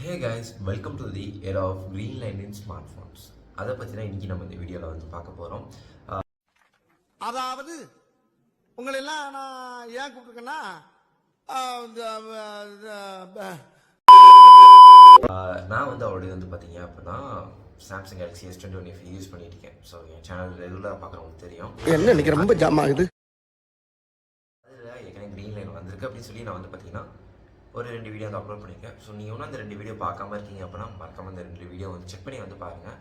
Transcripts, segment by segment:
Hey guys welcome to the era of green line in smart phones அதை பற்றி தான் இன்றைக்கி நம்ம இந்த வீடியோவில் வந்து பார்க்க போகிறோம் அதாவது உங்களை எல்லாம் நான் ஏன் கூப்பிட்டுருக்கேன்னா நான் வந்து ஆல்ரெடி வந்து பார்த்தீங்க அப்படின்னா Samsung Galaxy S twenty one F use பண்ணிட்டு இருக்கேன். ஸோ என் சேனல் ரெகுலராக பார்க்குறவங்களுக்கு தெரியும். என்ன இன்னைக்கு ரொம்ப ஜாம் ஆகுது? அதில் ஏற்கனவே க்ரீன் லைன் வந்திருக்கு அப்படின்னு சொல்லி நான் வந்து பார்த்தீங்கன்னா ஒரு ரெண்டு வீடியோ வந்து அப்லோட் பண்ணியிருக்கேன். ஸோ நீங்கள் இன்னும் அந்த ரெண்டு வீடியோ பார்க்காம இருக்கீங்க அப்படின்னா மறக்காம அந்த ரெண்டு வீடியோ வந்து செக் பண்ணி வந்து பாருங்கள்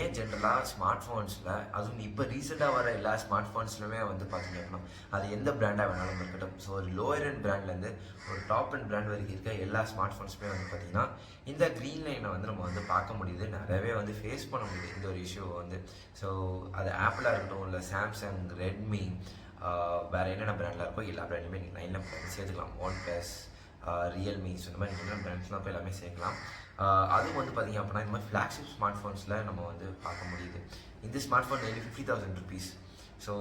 ஏன் ஜென்ரலாக ஸ்மார்ட் ஃபோன்ஸில் அதுவும் இப்போ ரீசெண்டாக வர எல்லா ஸ்மார்ட் ஃபோன்ஸ்லுமே வந்து பார்த்தீங்க அது எந்த பிராண்டாக வேணாலும் இருக்கட்டும். ஸோ ஒரு லோயர் அண்ட் பிராண்ட்லேருந்து ஒரு டாப் அண்ட் பிராண்ட் வரைக்கும் இருக்க எல்லா ஸ்மார்ட் ஃபோன்ஸுமே வந்து பார்த்தீங்கன்னா இந்த க்ரீன் லைனை வந்து நம்ம வந்து பார்க்க முடியுது. நிறையவே வந்து ஃபேஸ் பண்ண முடியுது. இந்த ஒரு இஷ்யூ வந்து. ஸோ அது ஆப்பிளாக இருக்கட்டும் இல்லை சாம்சங் ரெட்மி வேறு என்னென்ன பிராண்டில் இருக்கோ எல்லா பிராண்டுமே நீங்கள் லைனில் வந்து சேர்த்துக்கலாம். ஒன் ப்ளஸ் ரியல்மி ஸோ இந்த மாதிரி டிஃப்ரெண்ட் பிராண்ட்ஸ்லாம் போய் எல்லாமே சேர்க்கலாம். அதுவும் வந்து பார்த்தீங்க அப்படின்னா இந்த மாதிரி ஃப்ளாக்ஷிப் ஸ்மார்ட் ஃபோன்ஸில் நம்ம வந்து பார்க்க முடியுது. இந்த smart phone daily fifty thousand rupees so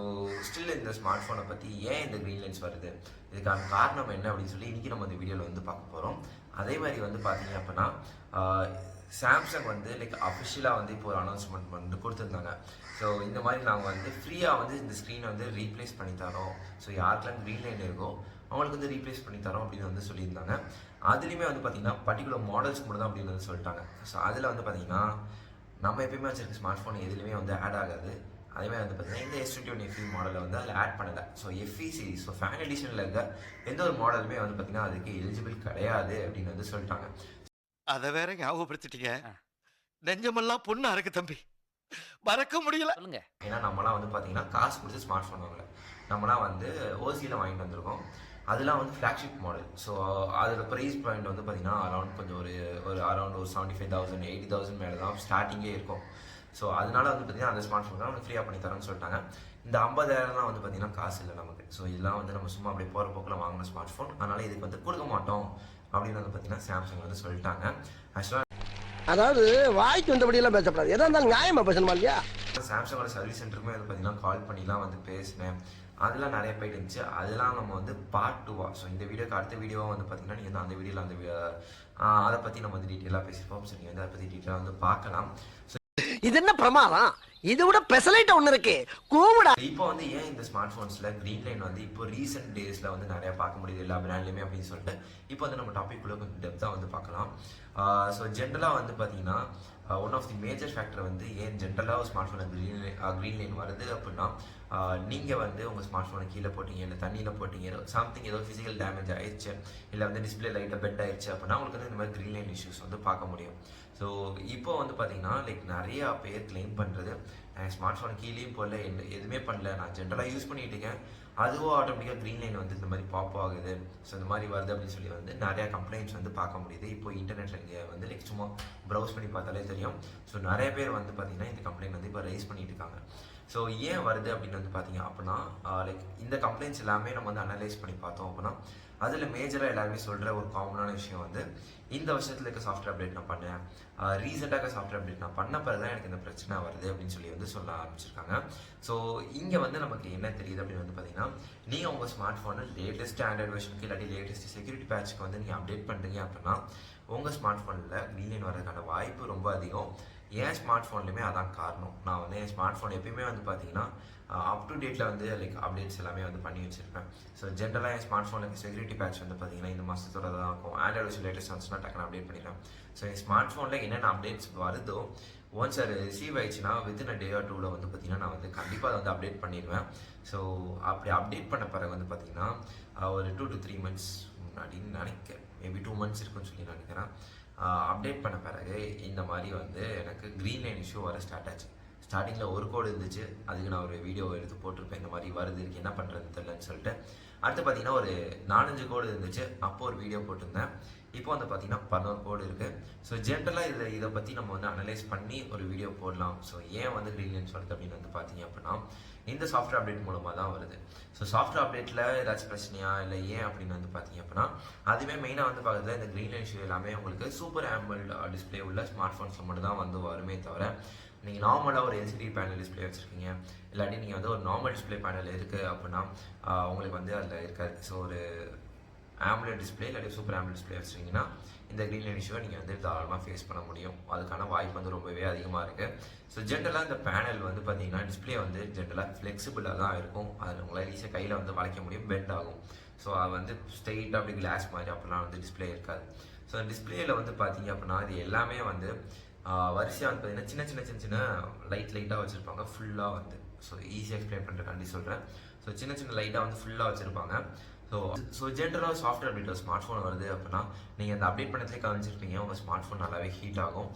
still இந்த ஸ்மார்ட் ஃபோனை பற்றி ஏன் இந்த க்ரீன் லைன்ஸ் வருது? இதுக்கான காரணம் என்ன அப்படின்னு சொல்லி இன்றைக்கி நம்ம இந்த வீடியோவில் வந்து பார்க்க போகிறோம் அதே மாதிரி வந்து பார்த்தீங்க அப்படின்னா சாம்சங் வந்து லைக் அஃபிஷியலாக வந்து இப்போ ஒரு அனௌன்ஸ்மெண்ட் வந்து கொடுத்துருந்தாங்க. ஸோ இந்த மாதிரி நாங்கள் வந்து ஃப்ரீயாக வந்து இந்த ஸ்க்ரீனை வந்து ரீப்ளேஸ் பண்ணி தரோம். ஸோ யாருக்கெல்லாம் க்ரீன் லைன் இருக்கோ அவங்களுக்கு வந்து ரீப்ளேஸ் பண்ணி தரோம் அப்படின்னு வந்து சொல்லியிருந்தாங்க. அதுலேயுமே வந்து பார்த்தீங்கன்னா பர்டிகுலர் மாடல்ஸ் மட்டும் தான் அப்படின்னு வந்து சொல்லிட்டாங்க. ஸோ அதில் வந்து பார்த்தீங்கன்னா நம்ம எப்பயுமே வச்சிருக்க ஸ்மார்ட் ஃபோன் எதுலையுமே வந்து ஆட் ஆகாது. அதேமாதிரி வந்து பார்த்தீங்கன்னா இந்த எஸ் டுவெண்ட்டி ஒன் எஃப்இ மாடலை வந்து அதில் ஆட் பண்ணலை. So FE series so fan எடிஷனில் இருக்க எந்த ஒரு மாடலுமே வந்து பார்த்தீங்கன்னா அதுக்கு எலிஜிபிள் கிடையாது அப்படின்னு வந்து சொல்லிட்டாங்க. அத வேற ஞாபகப்படுத்திட்டீங்க. நெஞ்சமெல்லாம் பொண்ணா இருக்கு தம்பி. மறக்க முடியல. சொல்லுங்க. ஏன்னா நம்மலாம் வந்து பார்த்தீங்கன்னா காசு கொடுத்து ஸ்மார்ட் ஃபோன் வாங்கல. நம்மலாம் வந்து ஓசியில் வாங்கிட்டு வந்திருக்கோம். அதெல்லாம் வந்து ஃப்ளாக்ஷிப் மாடல் ஸோ அதில் ப்ரைஸ் பாயிண்ட் வந்து பார்த்தீங்கன்னா அரௌண்ட் கொஞ்சம் ஒரு ஒரு அரௌண்ட் ஒரு seventy five thousand eighty thousand மேலே தான் ஸ்டார்டிங்கே இருக்கும். ஸோ அதனால வந்து பார்த்தீங்கன்னா அந்த ஸ்மார்ட் ஃபோன் தான் ஃப்ரீயாக பண்ணி தரேன்னு சொல்லிட்டாங்க. இந்த ஐம்பதாயிரம்லாம் வந்து பார்த்தீங்கன்னா காசு இல்லை நமக்கு. ஸோ இதெல்லாம் வந்து நம்ம சும்மா அப்படியே போகிற போக்கில் வாங்கின ஸ்மார்ட் ஃபோன் அதனால் இதுக்கு வந்து கொடுக்க மாட்டோம் அப்படின்னு வந்து பார்த்தீங்கன்னா சாம்சங் வந்து சொல்லிட்டாங்க. ஆக்சுவலாக அதாவது வாய்க்கு வந்தபடியெல்லாம் பேசப்படாது. எதா இருந்தாலும் நியாயமாக பேசணுமா இல்லையா? சாம்சங்கோட சர்வீஸ் சென்டருக்குமே வந்து பார்த்தீங்கன்னா கால் பண்ணிலாம் வந்து பேசினேன். அதெல்லாம் நிறைய போயிட்டு இருந்துச்சு. அதெல்லாம் நம்ம வந்து பார்ட் டூவா ஸோ இந்த வீடியோக்கு அடுத்த வீடியோவாக வந்து பார்த்தீங்கன்னா நீங்கள் அந்த வீடியோவில் அந்த அதை பற்றி நம்ம வந்து டீட்டெயிலாக பேசியிருப்போம் ஸோ நீங்கள் வந்து அதை பற்றி டீட்டெயிலாக வந்து பார்க்கலாம். ஸோ இது என்ன பிரமாதம்? இதை விட பெசலைட் ஒண்ணு இருக்கு. கூவிடா. இப்போ வந்து ஏன் இந்த ஸ்மார்ட் ஃபோன்ஸில் க்ரீன் லைன் வந்து இப்போ ரீசெண்ட் டேஸில் வந்து நிறைய பார்க்க முடியுது எல்லா பிராண்ட்லையுமே அப்படின்னு சொல்லிட்டு இப்போ வந்து நம்ம டாபிக் குள்ள கொஞ்சம் டெப்த்தாக வந்து பார்க்கலாம். ஸோ ஜென்ரலாக வந்து பார்த்தீங்கன்னா one of the major factor வந்து ஏன் ஜென்ரலாக ஒரு smart phone green green line வருது அப்படின்னா uh, நீங்கள் வந்து உங்கள் ஸ்மார்ட் ஃபோனை கீழே போட்டீங்க இல்லை தண்ணியில் போட்டீங்க ஏதோ சம்திங் ஏதோ ஃபிசிக்கல் டேமேஜ் ஆயிடுச்சு இல்லை வந்து டிஸ்பிளே லைட்டாக பெட் ஆயிடுச்சு அப்படின்னா உங்களுக்கு வந்து இந்த மாதிரி க்ரீன் லைன் இஷ்யூஸ் வந்து பார்க்க முடியும். ஸோ இப்போ வந்து பார்த்தீங்கன்னா லைக் நிறையா பேர் கிளைம் பண்ணுறது நான் ஸ்மார்ட் ஃபோன் கீழேயும் போடல எதுவுமே பண்ணல நான் ஜென்ரலாக யூஸ் பண்ணிட்டு இருக்கேன். அதுவும் ஆட்டோமேட்டிக்காக க்ரீன் லைன் வந்து இந்த மாதிரி பாப் ஆகுது. ஸோ இந்த மாதிரி வருது அப்படின்னு சொல்லி வந்து நிறையா கம்ப்ளைண்ட்ஸ் வந்து பார்க்க முடியுது. இப்போ இன்டர்நெட்டில் நீங்கள் வந்து லைக் சும்மா ப்ரௌஸ் பண்ணி பார்த்தாலே தெரியும். ஸோ நிறைய பேர் வந்து பார்த்தீங்கன்னா இந்த கம்ப்ளைண்ட் வந்து இப்போ ரைஸ் பண்ணிட்டு இருக்காங்க. ஸோ ஏன் வருது அப்படின்னு வந்து பார்த்தீங்க அப்படின்னா லைக் இந்த கம்ப்ளைண்ட்ஸ் எல்லாமே நம்ம வந்து அனலைஸ் பண்ணி பார்த்தோம் அப்படின்னா அதில் மேஜராக எல்லாருமே சொல்கிற ஒரு காமனான விஷயம் வந்து இந்த வருஷத்தில் இருக்க சாஃப்ட்வேர் அப்டேட் நான் பண்ணேன். ரீசெண்டாக சாஃப்ட்வேர் அப்டேட் நான் பண்ண பிறகு தான் எனக்கு இந்த பிரச்சனை வருது அப்படின்னு சொல்லி வந்து சொல்ல ஆரம்பிச்சிருக்காங்க. ஸோ இங்கே வந்து நமக்கு என்ன தெரியுது அப்படின்னு வந்து பார்த்தீங்கன்னா நீங்கள் உங்கள் ஸ்மார்ட் ஃபோனை லேட்டஸ்ட் ஆண்ட்ராய்ட் வெர்ஷனுக்கு இல்லாட்டி லேட்டஸ்ட் செக்யூரிட்டி பேட்ச்க்கு வந்து நீங்கள் அப்டேட் பண்ணுறீங்க அப்படின்னா உங்கள் ஸ்மார்ட் ஃபோனில் க்ரீன் வரதுக்கான வாய்ப்பு ரொம்ப அதிகம். என் ஸ்மார்ட் ஃபோன்லையுமே அதான் காரணம். நான் வந்து என் ஸ்மார்ட் ஃபோன் எப்பயுமே வந்து பார்த்தீங்கன்னா அப் டு டேட்டில் வந்து லைக் அப்டேட்ஸ் எல்லாமே வந்து பண்ணி வச்சிருப்பேன். ஸோ ஜென்ரலாக என் ஸ்மார்ட் ஃபோனுக்கு செக்யூரிட்டி பேட்ச் வந்து பார்த்தீங்கன்னா இந்த மாதத்தோட தான் இருக்கும். ஆண்ட்ராய்டு லேட்டஸ்ட் வந்துச்சுன்னா டக்குனு அப்டேட் பண்ணிடுறேன் ஸோ என் ஸ்மார்ட் ஃபோனில் என்னென்ன அப்டேட்ஸ் வருதோ ஒன்ஸ் அது ரிசீவ் ஆயிடுச்சுன்னா வித்தின் அ டே ஆர் டூவில் வந்து பார்த்தீங்கன்னா நான் வந்து கண்டிப்பாக அதை வந்து அப்டேட் பண்ணிடுவேன். ஸோ அப்படி அப்டேட் பண்ண பிறகு வந்து பார்த்தீங்கன்னா ஒரு டூ டு த்ரீ மந்த்ஸ் முன்னாடின்னு நினைக்கிறேன். மேபி டூ மந்த்ஸ் இருக்குன்னு சொல்லி நினைக்கிறேன். அப்டேட் பண்ண பிறகு இந்த மாதிரி வந்து எனக்கு க்ரீன் லைன் இஷ்யூ வர ஸ்டார்ட் ஆச்சு. ஸ்டார்டிங்கில் ஒரு கோடு இருந்துச்சு. அதுக்கு நான் ஒரு வீடியோ எடுத்து போட்டிருப்பேன். இந்த மாதிரி வருது இருக்கு என்ன பண்ணுறதுன்னு தெரிலன்னு சொல்லிட்டு. அடுத்து பார்த்தீங்கன்னா ஒரு நாலஞ்சு கோடு இருந்துச்சு. அப்போ ஒரு வீடியோ போட்டிருந்தேன். இப்போ வந்து பார்த்தீங்கன்னா பதினோரு கோடு இருக்குது ஸோ ஜென்ரலாக இதை இதை பற்றி நம்ம வந்து அனலைஸ் பண்ணி ஒரு வீடியோ போடலாம். ஸோ ஏன் வந்து க்ரீன் லைன் சொல்லுது அப்படின்னு வந்து பார்த்தீங்க அப்படின்னா இந்த சாஃப்ட்வேர் அப்டேட் மூலமாக தான் வருது. ஸோ சாஃப்ட்வேர் அப்டேட்டில் ஏதாச்சும் பிரச்சனையா இல்லை ஏன் அப்படின்னு வந்து பார்த்தீங்க அப்படின்னா அதுவே மெயினாக வந்து பார்க்குறதுல இந்த க்ரீன் ஷூ எல்லாமே உங்களுக்கு சூப்பர் ஆம்பிள் டிஸ்பிளே உள்ள ஸ்மார்ட் ஃபோன்ஸில் மட்டும் தான் வந்து வருமே தவிர நீங்கள் நார்மலாக ஒரு எல்சிடி பேனல் டிஸ்ப்ளே வச்சுருக்கீங்க. இல்லாட்டி நீங்கள் வந்து ஒரு நார்மல் டிஸ்ப்ளே பேனல் இருக்குது அப்படின்னா உங்களுக்கு வந்து அதில் இருக்காது. ஸோ ஒரு ஆம்புலட் டிஸ்ப்ளே இல்லாட்டி சூப்பர் ஆம்புலட் டிஸ்பிளே வச்சுருக்கீங்கன்னா இந்த க்ரீன் லைன் இஷ்யூவை நீங்கள் வந்து தாராளமாக ஃபேஸ் பண்ண முடியும். அதுக்கான வாய்ப்பு வந்து ரொம்பவே அதிகமாக இருக்குது ஸோ ஜென்ரலாக இந்த பேனல் வந்து பார்த்தீங்கன்னா டிஸ்ப்ளே வந்து ஜென்ரலாக ஃப்ளெக்சிபிளாக தான் இருக்கும். அதில் உங்களால் ஈஸியாக கையில் வந்து வளைக்க முடியும் பெண்ட் ஆகும். ஸோ அது வந்து ஸ்ட்ரெயிட்டாக அப்படி கிளாஸ் மாதிரி அப்படிலாம் வந்து டிஸ்ப்ளே இருக்காது. ஸோ டிஸ்பிளேயில் வந்து பார்த்தீங்க அப்படின்னா இது எல்லாமே வந்து வரிசையாக வந்து பார்த்தீங்கன்னா சின்ன சின்ன சின்ன சின்ன லைட் லைட்டாக வச்சுருப்பாங்க. ஃபுல்லாக வந்து. ஸோ ஈஸியாக எக்ஸ்பிளைன் பண்ணுறக்காண்டி சொல்கிறேன் ஸோ சின்ன சின்ன லைட்டாக வந்து ஃபுல்லாக வச்சுருப்பாங்க. ஸோ ஸோ ஜென்ரலாக சாஃப்ட்வேர் அப்டேட் ஒரு ஸ்மார்ட் ஃபோன் வருது அப்படின்னா நீங்கள் அந்த அப்டேட் பண்ணதுலேயே கவனிச்சிருப்பீங்க உங்கள் ஸ்மார்ட் ஃபோன் நல்லாவே ஹீட் ஆகும்.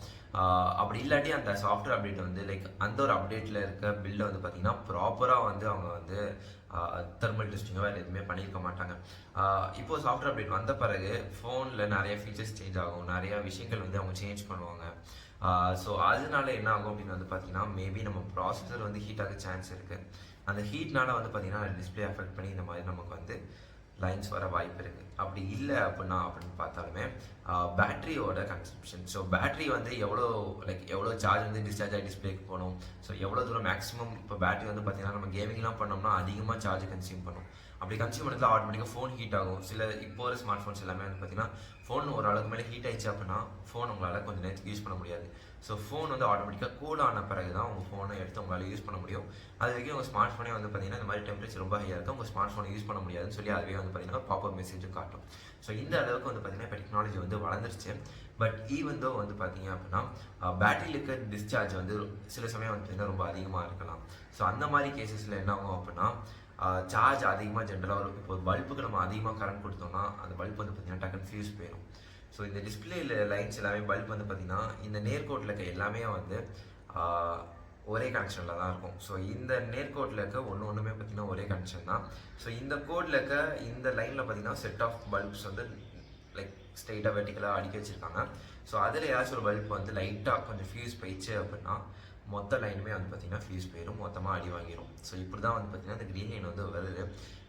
அப்படி இல்லாட்டி அந்த சாஃப்ட்வேர் அப்டேட் வந்து லைக் அந்த ஒரு அப்டேட்டில் இருக்க பில்லை வந்து பார்த்தீங்கன்னா ப்ராப்பராக வந்து அவங்க வந்து தெர்மல் டெஸ்டிங்கோ வேறு எதுவுமே பண்ணியிருக்க மாட்டாங்க. இப்போது சாஃப்ட்வேர் அப்டேட் வந்த பிறகு ஃபோனில் நிறைய ஃபீச்சர்ஸ் சேஞ்ச் ஆகும். நிறைய விஷயங்கள் வந்து அவங்க சேஞ்ச் பண்ணுவாங்க. ஸோ அதனால என்ன ஆகும் அப்படின்னு வந்து பார்த்தீங்கன்னா மேபி நம்ம ப்ராசஸர் வந்து ஹீட் ஆக சான்ஸ் இருக்குது அந்த ஹீட்னால வந்து பார்த்தீங்கன்னா டிஸ்பிளே அஃபெக்ட் பண்ணி இந்த மாதிரி நமக்கு வந்து லைன்ஸ் வர வாய்ப்பு இருக்குது அப்படி இல்லை அப்படின்னா அப்படின்னு பார்த்தாலுமே பேட்டரியோட கன்சப்ஷன் ஸோ பேட்டரி வந்து எவ்வளோ லைக் எவ்வளோ சார்ஜ் வந்து டிஸ்சார்ஜ் ஆகி டிஸ்பிளேக்கு போகணும்? ஸோ எவ்வளோ தூரம் மேக்ஸிமம் இப்போ பேட்டரி வந்து பார்த்திங்கன்னா நம்ம கேமிங்லாம் பண்ணோம்னா அதிகமாக சார்ஜ் கன்சியூம் பண்ணும். அப்படி கன்சியூம் பண்ணதுல ஆட்டோமேட்டிக்காக ஃபோன் ஹீட் ஆகும். சில இப்போ ஒரு ஸ்மார்ட் ஃபோன்ஸ் எல்லாமே வந்து பார்த்தீங்கன்னா ஃபோன் ஒரு அளவுக்கு மேலே ஹீட் ஆயிடுச்சு அப்படின்னா ஃபோன் உங்களால் கொஞ்சம் நேரத்துக்கு யூஸ் பண்ண முடியாது. ஸோ ஃபோன் வந்து ஆட்டோமேட்டிக்காக கூல் ஆன பிறகு தான் உங்கள் ஃபோனை எடுத்து உங்களால் யூஸ் பண்ண முடியும். அது வரைக்கும் உங்கள் ஸ்மார்ட் ஃபோனே வந்து பார்த்தீங்கன்னா இந்த மாதிரி டெம்பரேச்சர் ரொம்ப ஹையாக இருக்கும் உங்கள் ஸ்மார்ட் ஃபோனை யூஸ் பண்ண முடியாதுன்னு சொல்லி அதுவே வந்து பார்த்தீங்கன்னா பாப்பர் மெசேஜும் காட்டும். ஸோ இந்த அளவுக்கு வந்து பார்த்தீங்கன்னா இப்போ டெக்னாலஜி வந்து வளர்ந்துருச்சு. பட் ஈவன் தோ வந்து பார்த்தீங்க அப்படின்னா பேட்டரியில் இருக்க டிஸ்சார்ஜ் வந்து சில சமயம் வந்து பார்த்தீங்கன்னா ரொம்ப அதிகமாக இருக்கலாம். ஸோ அந்த மாதிரி கேசஸில் என்ன ஆகும் அப்படின்னா சார்ஜ் அதிகமாக ஜென்ரலாக இருக்கும் இப்போ பல்புக்கு நம்ம அதிகமாக கரண்ட் கொடுத்தோம்னா அந்த பல்ப் வந்து பார்த்தீங்கன்னா டக்குன்னு ஃபியூஸ் போயிடும் ஸோ இந்த டிஸ்பிளேல லைன்ஸ் எல்லாமே பல்ப் வந்து பார்த்தீங்கன்னா இந்த நேர்கோட்டில் இருக்க எல்லாமே வந்து ஒரே கனெக்ஷனில் தான் இருக்கும். ஸோ இந்த நேர்கோட்டில் இருக்க ஒன்று ஒன்றுமே பார்த்தீங்கன்னா ஒரே கனெக்ஷன் தான். ஸோ இந்த கோடில் இருக்க இந்த லைனில் பார்த்தீங்கன்னா செட் ஆஃப் பல்ப்ஸ் வந்து லைக் ஸ்ட்ரெயிட்டாக வெர்டிக்கலாக அடிக்க வச்சுருக்காங்க. ஸோ அதில் ஏதாச்சும் ஒரு பல்ப் வந்து லைட்டாக கொஞ்சம் ஃபியூஸ் போயிடுச்சு அப்படின்னா மொத்த லைனுமே வந்து பார்த்தீங்கன்னா ஃபியூஸ் போயிடும். மொத்தமாக அடி வாங்கிடும் ஸோ இப்படி தான் வந்து பார்த்தீங்கன்னா இந்த க்ரீன் லைன் வந்து வருது.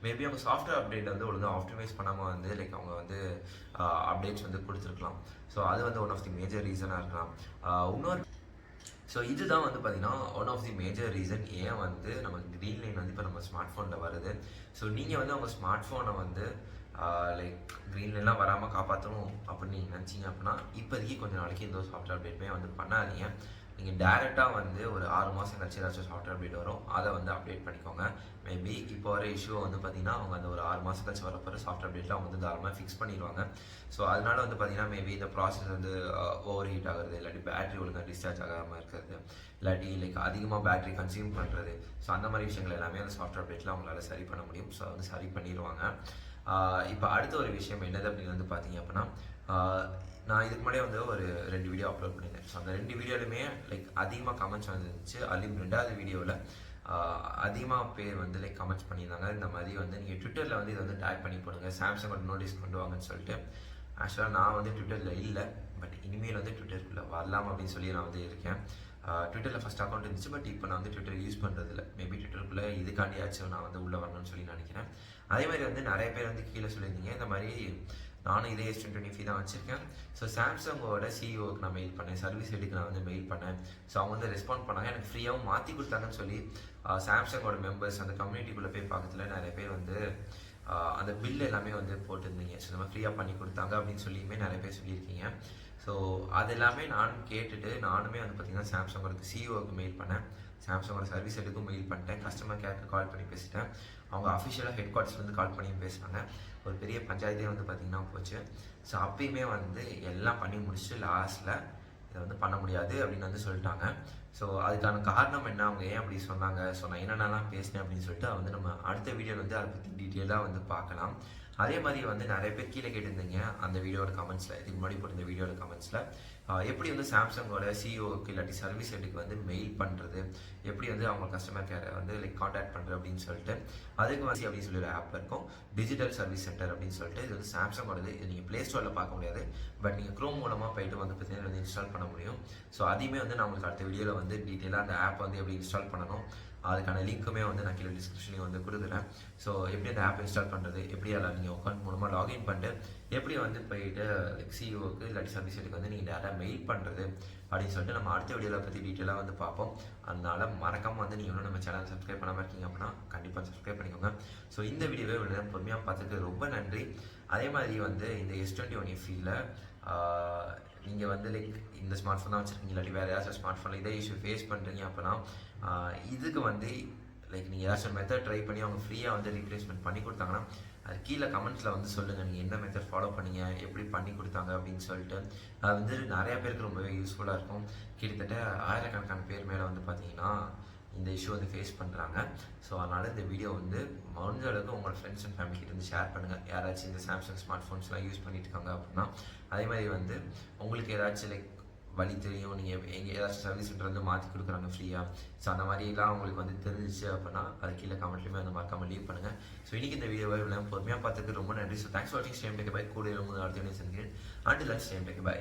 மேபி அவங்க சாஃப்ட்வேர் அப்டேட் வந்து ஒழுங்காக ஆப்டிமைஸ் பண்ணாமல் வந்து லைக் அவங்க வந்து அப்டேட்ஸ் வந்து கொடுத்துருக்கலாம். ஸோ அது வந்து ஒன் ஆஃப் தி மேஜர் ரீசனாக இருக்கலாம். இன்னொரு ஸோ இதுதான் வந்து பார்த்தீங்கன்னா one of the major reason ஏன் வந்து நமக்கு க்ரீன் லைன் வந்து இப்போ நம்ம ஸ்மார்ட் ஃபோனில் வருது. ஸோ நீங்கள் வந்து உங்கள் ஸ்மார்ட் ஃபோனை வந்து லைக் க்ரீன் லைன்லாம் வராமல் காப்பாற்றணும் அப்படின்னு நீங்கள் நினச்சிங்க அப்படின்னா இப்போதைக்கு கொஞ்சம் நாளைக்கு எந்த ஒரு சாஃப்ட்வேர் அப்டேட்டுமே வந்து பண்ணாதீங்க. நீங்கள் டேரெக்டாக வந்து ஒரு ஆறு மாதம் கழிச்சு ஏதாச்சும் சாஃப்ட்வேர் அப்டேட் வரும் அதை வந்து அப்டேட் பண்ணிக்கோங்க. மேபி இப்போ வர இஷ்யூ வந்து பார்த்தீங்கன்னா அவங்க அந்த ஒரு ஆறு மாதம் கழிச்சு வரப்போகிற சாஃப்ட்வேர் அப்டேட்டில் அவங்க வந்து தாராளமாக ஃபிக்ஸ் பண்ணிடுவாங்க ஸோ அதனால வந்து பார்த்தீங்கன்னா மேபி இந்த ப்ராசஸ் வந்து ஓவர் ஹீட் ஆகுறது இல்லாட்டி பேட்டரி ஒழுங்காக டிஸ்சார்ஜ் ஆகாமல் இருக்கிறது இல்லாட்டி லைக் அதிகமாக பேட்டரி கன்சியூம் பண்ணுறது ஸோ அந்த மாதிரி விஷயங்கள் எல்லாமே அந்த சாஃப்ட்வேர் அப்டேட்டில் அவங்களால சரி பண்ண முடியும். ஸோ வந்து சரி பண்ணிடுவாங்க இப்போ அடுத்த ஒரு விஷயம் என்னது அப்படின்னு வந்து பார்த்தீங்க அப்படின்னா நான் இதுக்கு முன்னாடியே வந்து ஒரு ரெண்டு வீடியோ அப்லோட் பண்ணியிருந்தேன். ஸோ அந்த ரெண்டு வீடியோலையுமே லைக் அதிகமாக கமெண்ட்ஸ் வந்துருந்துச்சு. அதுலேயும் ரெண்டாவது வீடியோவில் அதிகமாக பேர் வந்து லைக் கமெண்ட்ஸ் பண்ணியிருந்தாங்க. இந்த மாதிரி வந்து நீங்கள் ட்விட்டரில் வந்து இதை வந்து டேக் பண்ணி போடுங்க. சாம்சங் வந்து நோட்டீஸ் கொண்டு வாங்கன்னு சொல்லிட்டு ஆக்சுவலாக நான் வந்து ட்விட்டரில் இல்லை. பட் இனிமேல் வந்து ட்விட்டருக்குள்ளே வரலாம் அப்படின்னு சொல்லி நான் வந்து இருக்கேன். ட்விட்டரில் ஃபஸ்ட் அக்கௌண்ட் இருந்துச்சு. பட் இப்போ நான் வந்து ட்விட்டர் யூஸ் பண்ணுறது இல்லை மேபி ட்விட்டருக்குள்ளே இதுக்காண்டியாச்சும் நான் வந்து உள்ளே வரணும்னு சொல்லி நினைக்கிறேன். அதே மாதிரி வந்து நிறைய பேர் வந்து கீழே சொல்லியிருந்தீங்க. இந்த மாதிரி நானும் இதே எஸ் டுவெண்ட்டி ஃபைவ் தான் வச்சுருக்கேன். ஸோ சாம்சங்கோட சிஇஓக்கு நான் மெயில் பண்ணேன். சர்வீஸ் ஹெட்டுக்கு நான் வந்து மெயில் பண்ணேன். ஸோ அவங்க வந்து ரெஸ்பாண்ட் பண்ணாங்க. எனக்கு ஃப்ரீயாகவும் மாற்றி கொடுத்தாங்கன்னு சொல்லி சாம்சங்கோட மெம்பர்ஸ் அந்த கம்யூனிட்டிக்குள்ளே போய் பார்க்கறதுல நிறைய பேர் வந்து அந்த பில் எல்லாமே வந்து போட்டிருந்தீங்க. ஸோ நம்ம ஃப்ரீயாக பண்ணி கொடுத்தாங்க அப்படின்னு சொல்லியுமே நிறைய பேர் சொல்லியிருக்கீங்க. ஸோ அது எல்லாமே நானும் கேட்டுட்டு நானுமே வந்து பார்த்தீங்கன்னா சாம்சங்கோட சிஇஓக்கு மெயில் பண்ணேன். சாம்சங்கோட சர்வீஸ் எடுக்கும் மெயில் பண்ணிட்டேன். கஸ்டமர் கேருக்கு கால் பண்ணி பேசிட்டேன். அவங்க அஃபிஷியலாக ஹெட் குவார்ட்டர்ஸ்லேருந்து கால் பண்ணி பேசினாங்க. ஒரு பெரிய பஞ்சாயத்தே வந்து பார்த்தீங்கன்னா போச்சு. ஸோ அப்பயுமே வந்து எல்லாம் பண்ணி முடிச்சுட்டு லாஸ்ட்டில் இதை வந்து பண்ண முடியாது அப்படின்னு வந்து சொல்லிட்டாங்க. ஸோ அதுக்கான காரணம் என்ன? அவங்க ஏன் அப்படி சொன்னாங்க? ஸோ நான் என்னென்னலாம் பேசினேன் அப்படின்னு சொல்லிட்டு வந்து நம்ம அடுத்த வீடியோவில் வந்து அதை பற்றி டீட்டெயிலாக வந்து பார்க்கலாம். அதே மாதிரி வந்து நிறைய பேர் கீழே கேட்டிருந்தீங்க அந்த வீடியோட கமெண்ட்ஸில் இதுக்கு முன்னாடி போட்டிருந்த வீடியோட கமெண்ட்ஸில் எப்படி வந்து சாம்சங்கோட சிஇஓக்கு இல்லாட்டி சர்வீஸ் ஹெட்டுக்கு வந்து மெயில் பண்ணுறது எப்படி வந்து அவங்க கஸ்டமர் கேரை வந்து லைக் காண்டாக்ட் பண்ணுறது அப்படின்னு சொல்லிட்டு. அதுக்கு வந்து அப்படின்னு சொல்லி ஒரு ஆப் இருக்கும். டிஜிட்டல் சர்வீஸ் சென்டர் அப்படின்னு சொல்லிட்டு. இது வந்து சாம்சங்கோடது. இது நீங்கள் ப்ளே ஸ்டோரில் பார்க்க முடியாது. பட் நீங்கள் க்ரோம் மூலமாக போயிட்டு வந்து பார்த்தீங்கன்னா வந்து இன்ஸ்டால் பண்ண முடியும். ஸோ அதையுமே வந்து நான் உங்களுக்கு அடுத்த வீடியோவில் வந்து டீட்டெயிலாக அந்த ஆப் வந்து எப்படி இன்ஸ்டால் பண்ணணும் அதுக்கான லிங்க்குமே வந்து நான் கீழே டிஸ்கிரிப்ஷன்லையும் வந்து கொடுக்குறேன். ஸோ எப்படி அந்த ஆப் இன்ஸ்டால் பண்ணுறது எப்படி அதில் நீங்கள் அக்கௌண்ட் மூலமாக லாகின் பண்ணிட்டு எப்படி வந்து போயிட்டு லைக் சிஇஓக்கு இல்லாட்டி சர்வீஸுக்கு வந்து நீங்கள் டேரெக்டாக மெயில் பண்ணுறது அப்படின்னு சொல்லிட்டு நம்ம அடுத்த வீடியோவில் பற்றி டீட்டெயிலாக வந்து பார்ப்போம். அதனால மறக்காமல் வந்து நீங்கள் இன்னும் நம்ம சேனல் சப்ஸ்கிரைப் பண்ணாமல் இருக்கீங்க அப்படின்னா கண்டிப்பாக சப்ஸ்கிரைப் பண்ணிக்கோங்க. ஸோ இந்த வீடியோவை இவ்வளோ நேரம் பொறுமையாக பார்த்ததுக்கு ரொம்ப நன்றி. அதே மாதிரி வந்து இந்த எஸ் டுவெண்ட்டி ஒன் எஃபியில் நீங்கள் வந்து லைக் இந்த ஸ்மார்ட் ஃபோன் தான் வச்சுருக்கீங்க இல்லாட்டி வேறு ஏதாச்சும் ஸ்மார்ட் ஃபோனில் இதே இஷ்யூ ஃபேஸ் பண்ணுறீங்க அப்படின்னா இதுக்கு வந்து லைக் நீங்கள் ஏதாச்சும் மெத்தட் ட்ரை பண்ணி அவங்க ஃப்ரீயாக வந்து ரீப்ளேஸ்மெண்ட் பண்ணி கொடுத்தாங்கன்னா அது கீழே கமெண்ட்ஸில் வந்து சொல்லுங்கள் நீங்கள் என்ன மெத்தட் ஃபாலோ பண்ணீங்க எப்படி பண்ணி கொடுத்தாங்க அப்படின்னு சொல்லிட்டு. அது வந்து நிறையா பேருக்கு ரொம்பவே யூஸ்ஃபுல்லாக இருக்கும். கிட்டத்தட்ட ஆயிரக்கணக்கான பேர் மேலே வந்து பார்த்தீங்கன்னா இந்த இஷ்யூ வந்து ஃபேஸ் பண்ணுறாங்க ஸோ அதனால் இந்த வீடியோ வந்து முடிஞ்ச அளவுக்கு உங்கள் ஃப்ரெண்ட்ஸ் அண்ட் ஃபேமிலி ஷேர் பண்ணுங்கள் யாராச்சும் இந்த சாம்சங் ஸ்மார்ட் ஃபோன்ஸ்லாம் யூஸ் பண்ணிட்டு இருக்காங்க அப்படின்னா அதே மாதிரி வந்து உங்களுக்கு ஏதாச்சும் லைக் வழி தெரியும். நீங்கள் எங்கே ஏதாச்சும் சர்வீஸ் சென்டர் வந்து மாற்றி கொடுக்குறாங்க ஃப்ரீயாக ஸோ அந்த மாதிரிலாம் உங்களுக்கு வந்து தெரிஞ்சிச்சு அப்படின்னா அது கீழே கமெண்ட்லேயுமே அந்த மறக்காம லீவ் பண்ணுங்கள் ஸோ இன்றைக்கி இந்த வீடியோவை இவ்வளோ பொறுமையாக பார்த்துக்கு ரொம்ப நன்றி. ஸோ தேங்க்ஸ் வாட்சிங் ஸ்டேம் டேக் பை கூட மூணு அடுத்த சந்திக்கிறேன் and let's stay take bye